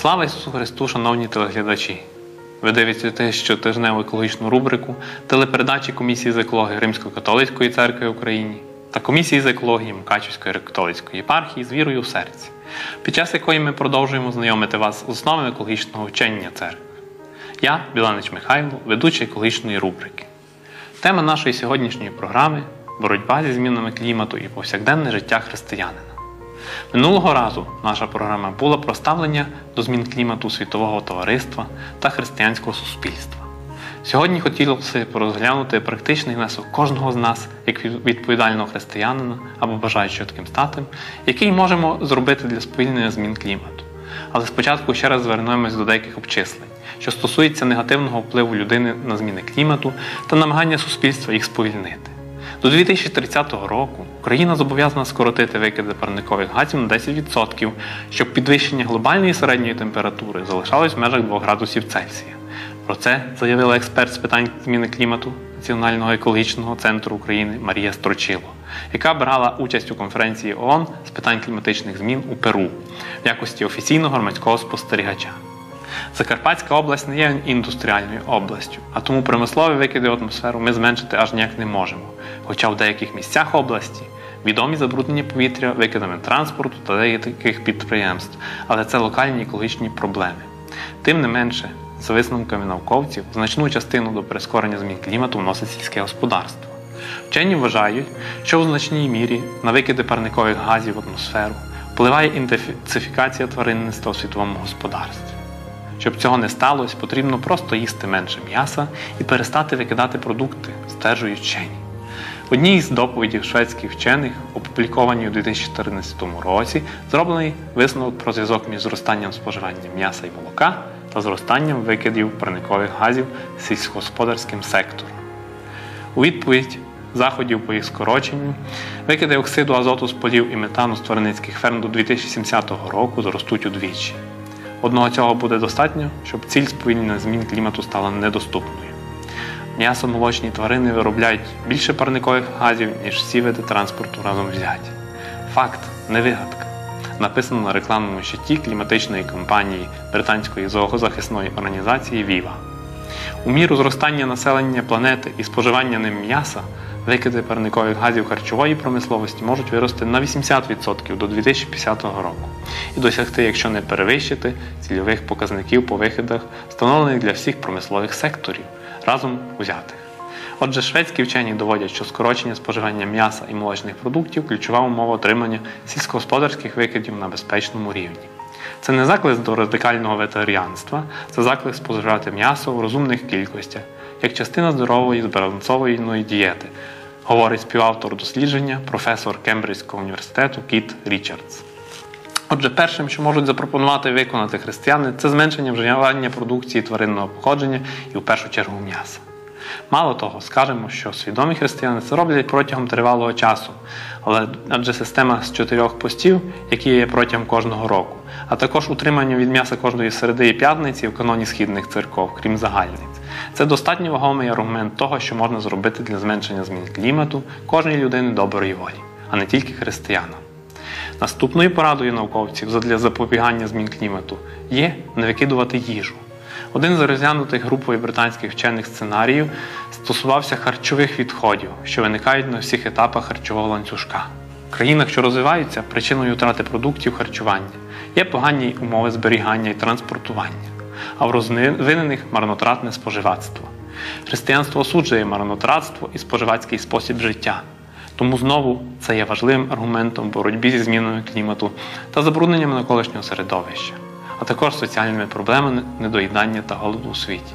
Слава Ісусу Христу, шановні телеглядачі! Ви дивитесь щотижневу екологічну рубрику телепередачі Комісії з екології Римсько-католицької церкви в Україні та комісії з екології Мукачівської католицької єпархії з вірою у серці, під час якої ми продовжуємо знайомити вас з основами екологічного вчення церкви. Я, Біланич Михайло, ведучий екологічної рубрики. Тема нашої сьогоднішньої програми боротьба зі змінами клімату і повсякденне життя християнина. Минулого разу наша програма була про ставлення до змін клімату світового товариства та християнського суспільства. Сьогодні хотілося б порозглянути практичний внесок кожного з нас як відповідального християнина або бажаючого таким стати, який можемо зробити для сповільнення змін клімату. Але спочатку ще раз звернемось до деяких обчислень, що стосується негативного впливу людини на зміни клімату та намагання суспільства їх сповільнити. До 2030 року Україна зобов'язана скоротити викиди парникових газів на 10%, щоб підвищення глобальної середньої температури залишалось в межах 2 градусів Цельсія. Про це заявила експерт з питань зміни клімату Національного екологічного центру України Марія Строчило, яка брала участь у конференції ООН з питань кліматичних змін у Перу в якості офіційного громадського спостерігача. Закарпатська область не є індустріальною областю, а тому промислові викиди в атмосферу ми зменшити аж ніяк не можемо. Хоча в деяких місцях області відомі забруднення повітря викидами транспорту та деяких підприємств, але це локальні екологічні проблеми. Тим не менше, за висновками науковців, значну частину до прискорення змін клімату вносить сільське господарство. Вчені вважають, що у значній мірі на викиди парникових газів в атмосферу впливає інтенсифікація тваринництва у світовому господарстві. Щоб цього не сталося, потрібно просто їсти менше м'яса і перестати викидати продукти, стверджують вчені. Одній з доповідей шведських вчених, опублікованій у 2014 році, зроблений висновок про зв'язок між зростанням споживання м'яса і молока та зростанням викидів парникових газів сільськогосподарським сектором. У відповідь заходів по їх скороченню, викиди оксиду азоту з полів і метану з тваринницьких ферм до 2070 року зростуть удвічі. Одного цього буде достатньо, щоб ціль сповільнення змін клімату стала недоступною. М'ясо-молочні тварини виробляють більше парникових газів, ніж всі види транспорту разом взяті. Факт, не вигадка. Написано на рекламному щиті кліматичної компанії британської зоозахисної організації Viva. У міру зростання населення планети і споживання ним м'яса викиди парникових газів харчової промисловості можуть вирости на 80% до 2050 року і досягти, якщо не перевищити, цільових показників по вихідах, встановлених для всіх промислових секторів разом узятих. Отже, шведські вчені доводять, що скорочення споживання м'яса і молочних продуктів ключова умова отримання сільськогосподарських викидів на безпечному рівні. Це не заклик до радикального ветеріанства, це заклик споживати м'ясо в розумних кількостях, як частина здорової збалансованої дієти, говорить співавтор дослідження, професор Кембриджського університету Кіт Річардс. Отже, першим, що можуть запропонувати виконати християни, це зменшення вживання продукції тваринного походження і в першу чергу м'яса. Мало того, скажемо, що свідомі християни це роблять протягом тривалого часу, але адже система з чотирьох постів, які є протягом кожного року, а також утримання від м'яса кожної середи і п'ятниці в каноні східних церков, крім загальниць. Це достатньо вагомий аргумент того, що можна зробити для зменшення змін клімату кожній людини доброї волі, а не тільки християнам. Наступною порадою науковців задля запобігання змін клімату є не викидувати їжу. Один з розглянутих групою британських вчених сценаріїв стосувався харчових відходів, що виникають на всіх етапах харчового ланцюжка. В країнах, що розвиваються, причиною втрати продуктів харчування є погані умови зберігання і транспортування, а в розвинених марнотратне споживацтво. Християнство осуджує марнотратство і споживацький спосіб життя. Тому знову це є важливим аргументом в боротьбі зі зміною клімату та забрудненням навколишнього середовища а також соціальними проблемами недоїдання та голоду у світі.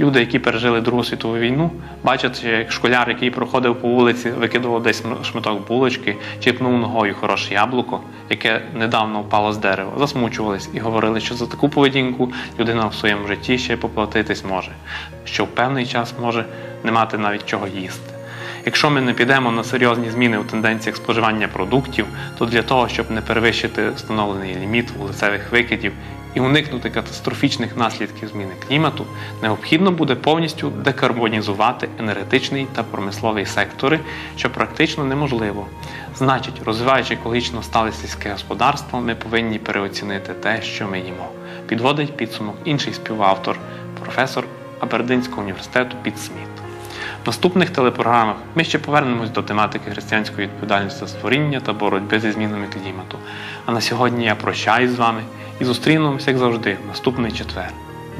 Люди, які пережили Другу світову війну, бачать, як школяр, який проходив по вулиці, викидував десь шматок булочки чи пнув ногою хороше яблуко, яке недавно впало з дерева, засмучувались і говорили, що за таку поведінку людина в своєму житті ще поплатитись може, що в певний час може не мати навіть чого їсти. Якщо ми не підемо на серйозні зміни у тенденціях споживання продуктів, то для того, щоб не перевищити встановлений ліміт вулицевих викидів і уникнути катастрофічних наслідків зміни клімату, необхідно буде повністю декарбонізувати енергетичний та промисловий сектори, що практично неможливо. Значить, розвиваючи екологічно стале сільське господарство, ми повинні переоцінити те, що ми їмо. підводить підсумок інший співавтор, професор Абердинського університету Піт Сміт. В наступних телепрограмах ми ще повернемось до тематики християнської відповідальності за створіння та боротьби зі змінами клімату. А на сьогодні я прощаюсь з вами і зустрінемося, як завжди, наступний четвер.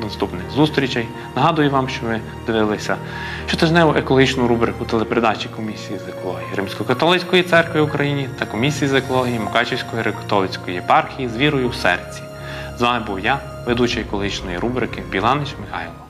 До наступних зустрічей. Нагадую вам, що ви дивилися щотижневу екологічну рубрику телепередачі комісії з екології Римсько-католицької церкви України та комісії з екології Мукачівської греко-католицької єпархії з вірою в серці. З вами був я, ведучий екологічної рубрики Біланич Михайло.